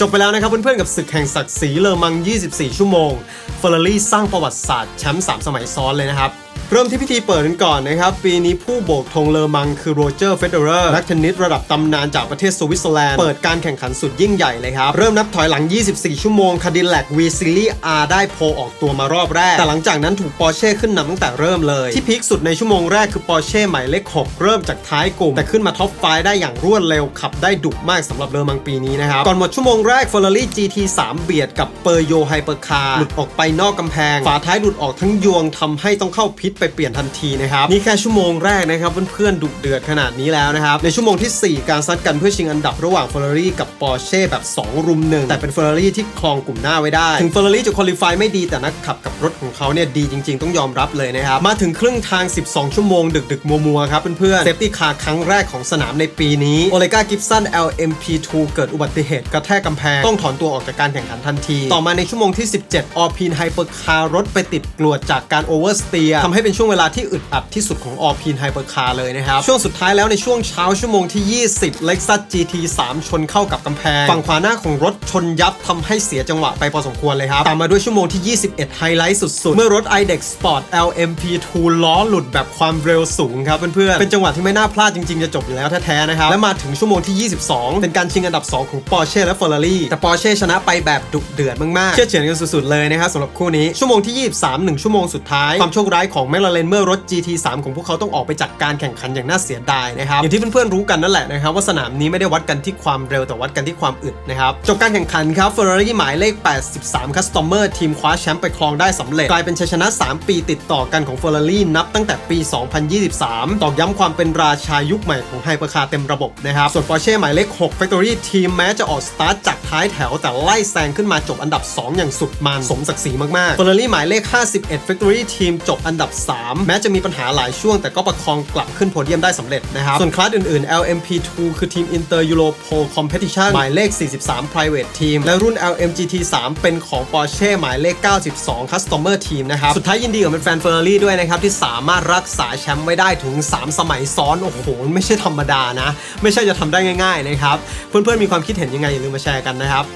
จบไปแล้วนะครับเพื่อนๆกับศึกแห่งศักดิ์ศรีเลอมัง 24 ชั่วโมงเฟอร์รารี่สร้างประวัติศาสตร์แชมป์3สมัยซ้อนเลยนะครับ เริ่มที่พิธีเปิดกันก่อนนะครับ ปีนี้ผู้โบกธงเลอมังคือโรเจอร์เฟเดอเรอร์นักเทนนิสระดับตำนานจากประเทศสวิตเซอร์แลนด์ เปิดการแข่งขันสุดยิ่งใหญ่เลยครับ เริ่มนับถอยหลัง 24 ชั่วโมงคาดิแลกวีซิลี่อาได้โพลออกตัวมารอบแรก แต่หลังจากนั้นถูกปอร์เช่ขึ้นนำตั้งแต่เริ่มเลย ที่พีคสุดในชั่วโมงแรกคือปอร์เช่หมายเลข 6 เริ่มจากท้ายกลุ่ม แต่ขึ้นมาท็อปไฟได้อย่างรวดเร็วขับได้ดุมากสำหรับเลอมังปีนี้นะครับก่อนหมดชั่วโมงแรก Ferrari GT3 เบียดกับเปอร์โยไฮเปอร์คาร์หลุดออกไปนอกกำแพงฝาท้ายหลุดออกทั้งยวงทำให้ต้องเข้าพิษไปเปลี่ยนทันทีนะครับนี่แค่ชั่วโมงแรกนะครับเพื่อนๆดุเดือดขนาดนี้แล้วนะครับในชั่วโมงทีสี่4 การซัดกันเพื่อชิงอันดับระหว่าง Ferrari กับ Porsche แบบ 2 รุมหนึ่งแต่เป็น Ferrari ที่ครองกลุ่มหน้าไว้ได้ ถึง Ferrari จะคุริฟายไม่ดีแต่นักขับกับรถของเขาเนี่ยดีจริง ๆ ต้องยอมรับเลยนะครับมาถึงครึ่งทาง 12 ชั่วโมงดึกๆมัวๆครับเพื่อนๆเซฟตี้คาร์ครั้งแรกของสนามในปีนี้โอเลกากิฟสัน LMP2 เกิดอุบัติเหตุกระแทกกำแพงต้องถอนตัวออกจากการแข่งขันทันที ต่อมาในชั่วโมงที่ 17ออพีนไฮเปอร์คาร์รถไปติดกลวดจากการโอเวอร์สเตียทำให้เป็นช่วงเวลาที่อึดอัดที่สุดของออพีนไฮเปอร์คาร์เลยนะครับช่วงสุดท้ายแล้วในช่วงเช้าชั่วโมงที่ 20 Lexus GT3 ชนเข้ากับกำแพง ฝั่งขวาหน้าของรถชนยับทำให้เสียจังหวะไปพอสมควรเลยครับ ตามมาด้วยชั่วโมงที่ 21 ไฮไลท์สุดๆ เมื่อรถ iDex Sport LMP2 ล้อหลุดแบบความเร็วสูงครับเพื่อนๆ เป็นจังหวะที่ไม่น่าพลาดจริงๆ จะจบอยู่แล้วแท้ๆนะครับ และมาถึงชั่วโมงที่ 22 เป็นการชิงอันดับ 2 ของ Porsche และ Ferrari แต่ Porsche ชนะไปแบบดุเดือดมากๆ เชื่อเฉือนกันสุดๆเลยนะครับสำหรับคู่นี้ชั่วโมงที่ 23 1 ชั่วโมงสุดท้ายความโชคร้ายของแมคลาเรนเมื่อรถ GT3 ของพวกเขาต้องออกไปจากการแข่งขันอย่างน่าเสียดายนะครับอย่างที่เพื่อนๆรู้กันนั่นแหละนะครับว่าสนามนี้ไม่ได้วัดกันที่ความเร็วแต่วัดกันที่ความอึดนะครับจบการแข่งขันครับ Ferrari หมายเลข 83 Customer ทีมคว้าแชมป์ไปครองได้สำเร็จกลายเป็นชัยชนะ 3 ปีติดต่อกันของ Ferrari นับตั้งแต่ปี 2023 ตอกย้ำความเป็นราชายุคใหม่ของไฮเปอร์คาร์เต็มระบบนะครับส่วน Porsche หมายเลข 6 Factory ทีมแม้จะออกสตาร์ทจากท้ายแถวแต่ไล่แซงขึ้นมาจบอันดับ 2 อย่างสุดมันสมศักดิ์ศรีมากๆ Ferrari หมายเลข 51 Factory ทีมจบอันดับ3 แม้จะมีปัญหาหลายช่วง แต่ก็ประคองกลับขึ้นโพเดียมได้สำเร็จนะครับ ส่วนคลาสอื่นๆ LMP2 คือทีม Inter Europo Competition หมายเลข 43 Private Team และรุ่น LMGT3 เป็นของ Porsche หมายเลข 92 Customer Team นะครับ สุดท้ายยินดีกับแฟนๆ Ferrari ด้วยนะครับ ที่สามารถรักษาแชมป์ไว้ได้ถึง 3 สมัยซ้อน โอ้โห ไม่ใช่ธรรมดานะ ไม่ใช่จะทำได้ง่ายๆนะครับ เพื่อนๆมีความคิดเห็นยังไงอย่าลืมมาแชร์กันนะครับ